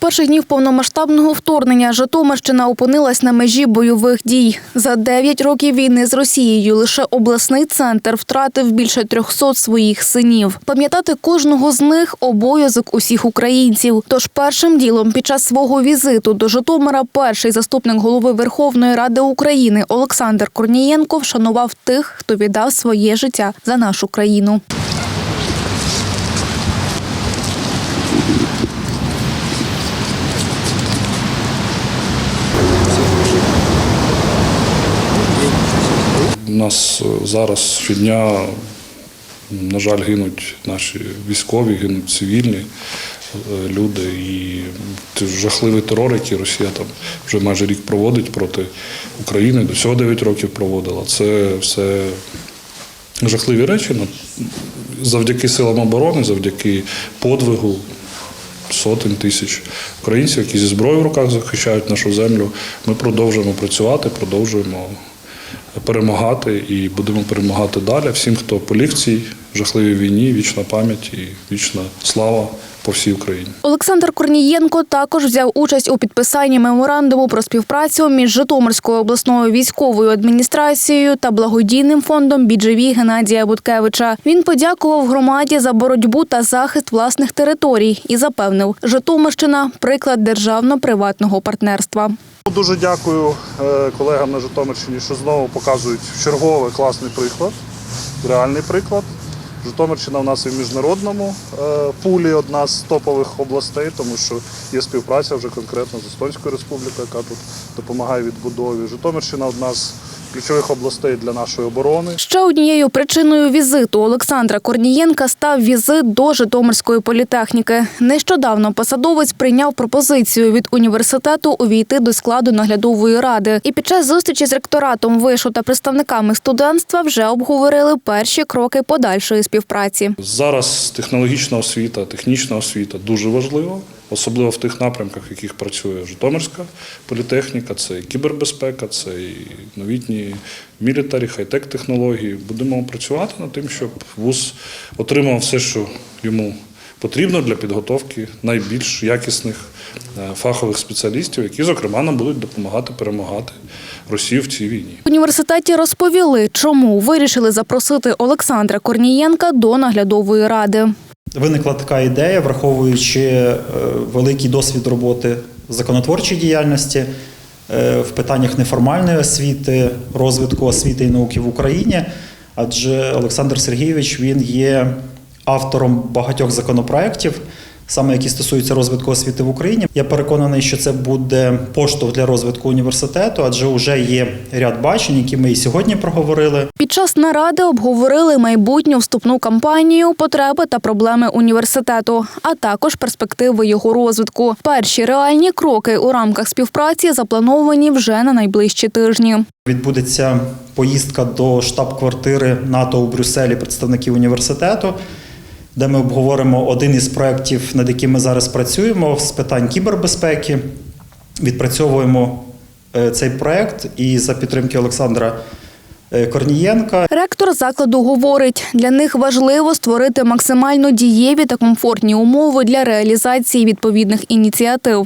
перших днів повномасштабного вторгнення Житомирщина опинилась на межі бойових дій. За 9 років війни з Росією лише обласний центр втратив більше 300 своїх синів. Пам'ятати кожного з них обов'язок усіх українців. Тож першим ділом під час свого візиту до Житомира перший заступник голови Верховної Ради України Олександр Корнієнко вшанував тих, хто віддав своє життя за нашу країну. У нас е, зараз щодня, на жаль, гинуть наші військові, гинуть цивільні е, люди. І жахливий терор, який Росія там вже майже рік проводить проти України. До цього 9 років проводила. Це все жахливі речі. Ну, Завдяки силам оборони, завдяки подвигу сотень тисяч українців, які зі зброєю в руках захищають нашу землю. Ми продовжуємо працювати, продовжуємо перемагати і будемо перемагати далі. Всім, хто поліг в цій жахливій війні, вічна пам'ять і вічна слава по всій Україні. Олександр Корнієнко також взяв участь у підписанні меморандуму про співпрацю між Житомирською обласною військовою адміністрацією та благодійним фондом «Біджеві» Геннадія Буткевича. Він подякував громаді за боротьбу та захист власних територій і запевнив, Житомирщина приклад державно-приватного партнерства. Дуже дякую е, колегам на Житомирщині, що знову показують черговий класний приклад, реальний приклад. Житомирщина у нас і в міжнародному е, пулі одна з топових областей, тому що є співпраця вже конкретно з Естонською республікою, яка тут допомагає відбудові. Житомирщина одна з ключових областей для нашої оборони. Ще однією причиною візиту Олександра Корнієнка став візит до Житомирської політехніки. Нещодавно посадовець прийняв пропозицію від університету увійти до складу наглядової ради. І під час зустрічі з ректоратом вишу та представниками студентства вже обговорили перші кроки подальшої співпраці. Зараз технологічна освіта, технічна освіта дуже важлива, особливо в тих напрямках, в яких працює Житомирська політехніка, це і кібербезпека, це і новітні мілітарі, хай-тек технології. Будемо працювати над тим, щоб вуз отримав все, що йому потрібно для підготовки найбільш якісних е, фахових спеціалістів, які, зокрема, нам будуть допомагати перемагати Росію в цій війні. В університеті розповіли, чому вирішили запросити Олександра Корнієнка до наглядової ради. Виникла така ідея, враховуючи е, великий досвід роботи законотворчої діяльності е, в питаннях неформальної освіти, розвитку освіти і науки в Україні. Адже Олександр Сергійович він є автором багатьох законопроєктів, саме які стосуються розвитку освіти в Україні. Я переконаний, що це буде поштовх для розвитку університету, адже вже є ряд бачень, які ми і сьогодні проговорили. Під час наради обговорили майбутню вступну кампанію, потреби та проблеми університету, а також перспективи його розвитку. Перші реальні кроки у рамках співпраці заплановані вже на найближчі тижні. Відбудеться поїздка до штаб-квартири НАТО у Брюсселі представників університету, де ми обговоримо один із проєктів, над яким ми зараз працюємо з питань кібербезпеки. Відпрацьовуємо е, цей проєкт і за підтримки Олександра е, Корнієнка Ректор закладу говорить, для них важливо створити максимально дієві та комфортні умови для реалізації відповідних ініціатив.